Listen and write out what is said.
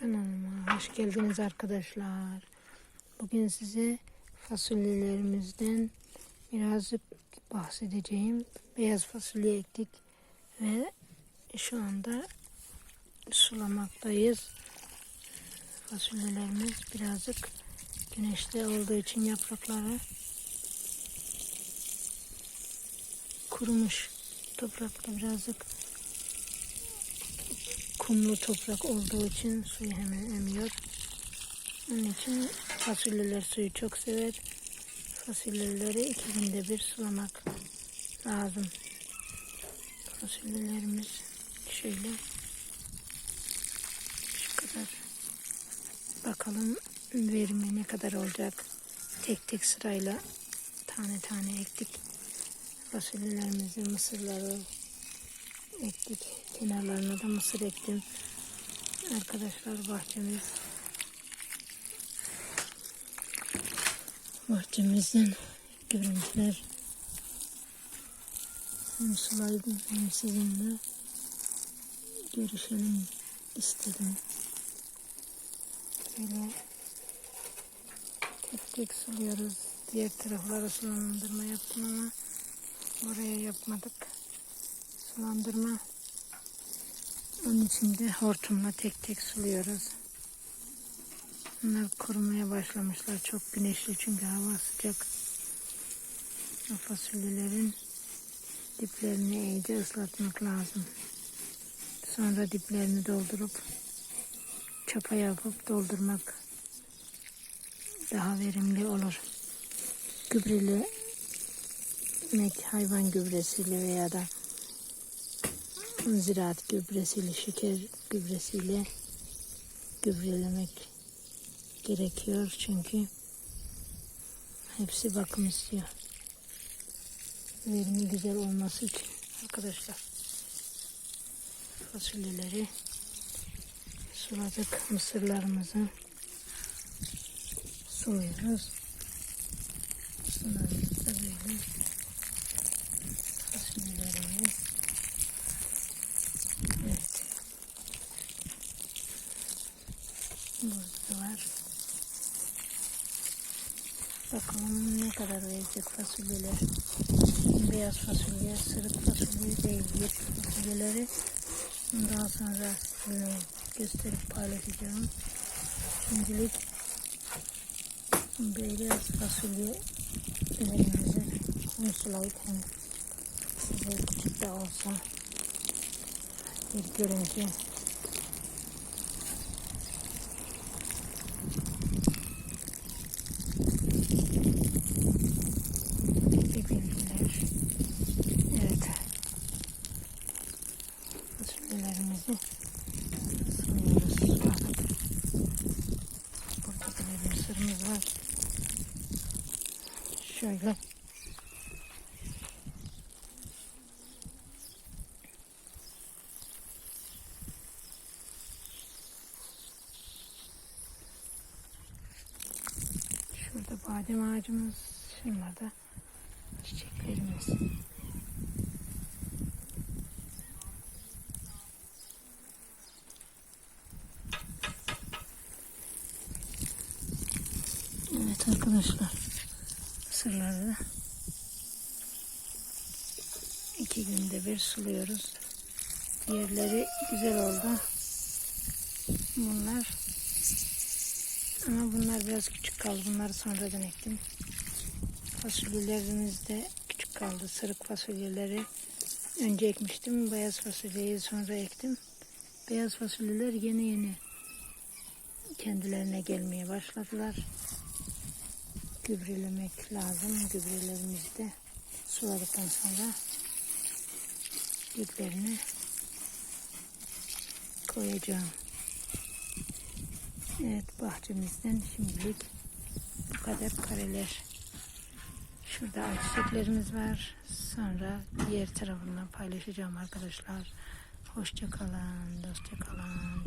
Kanalıma hoş geldiniz arkadaşlar. Bugün size fasulyelerimizden birazcık bahsedeceğim. Beyaz fasulye ektik ve şu anda sulamaktayız. Fasulyelerimiz birazcık güneşte olduğu için yaprakları kurumuş. Toprakta birazcık kumlu toprak olduğu için suyu hemen emiyor. Onun için fasulyeler suyu çok sever. Fasulyeleri iki günde bir sulamak lazım. Fasulyelerimiz şöyle şu kadar. Bakalım verimi ne kadar olacak. Tek tek sırayla tane tane ektik. Fasulyelerimizi, mısırları, ektik. Kenarlarına da mısır ektim. Arkadaşlar bahçemiz bahçemizden görüntüler hem sulaydım hem sizinle görüşelim istedim. Böyle tek tek suluyoruz. Diğer taraflara sulandırma yaptım ama oraya yapmadık. Sulandırma onun için de hortumla tek tek suluyoruz. Bunlar kurumaya başlamışlar. Çok güneşli çünkü hava sıcak. O fasulyelerin diplerini iyice ıslatmak lazım. Sonra diplerini doldurup çapa yapıp doldurmak daha verimli olur. Gübreli hayvan gübresiyle veya da ziraat gübresiyle, şeker gübresiyle gübrelemek gerekiyor çünkü hepsi bakım istiyor. Verimi güzel olması için arkadaşlar fasulyeleri suladık mısırlarımızı suluyoruz. Sularımız da böyle fasulyelerimiz Evet. Burada var. Bakalım ne kadar verecek fasulyeler. Beyaz fasulye, sırık fasulye değil. Yeşil fasulyeleri daha sonra gösterip paylaşacağım. Şimdilik beyaz fasulyelerimizi hem sulayıp hem size küçük de olsa bir görüntü. Bir bilgiler. Evet. Fasulyelerimizi sunuyoruz. Suladık. Burada da bir mısırımız var. Şöyle. Şurada badem ağacımız, şunlar da çiçeklerimiz. Evet arkadaşlar, mısırları iki günde bir suluyoruz. Diğerleri güzel oldu. Bunlar ama bunlar biraz küçük kaldı. Bunları sonradan ektim. Fasulyelerimiz de küçük kaldı. Sırık fasulyeleri önce ekmiştim. Beyaz fasulyeyi sonra ektim. Beyaz fasulyeler yeni yeni kendilerine gelmeye başladılar. Gübrelemek lazım. Gübrelerimizi de suladıktan sonra diplerine koyacağım. Evet bahçemizden şimdilik bu kadar kareler. Şurada ayçiçeklerimiz var. Sonra diğer tarafından paylaşacağım arkadaşlar. Hoşça kalın, dostça kalın.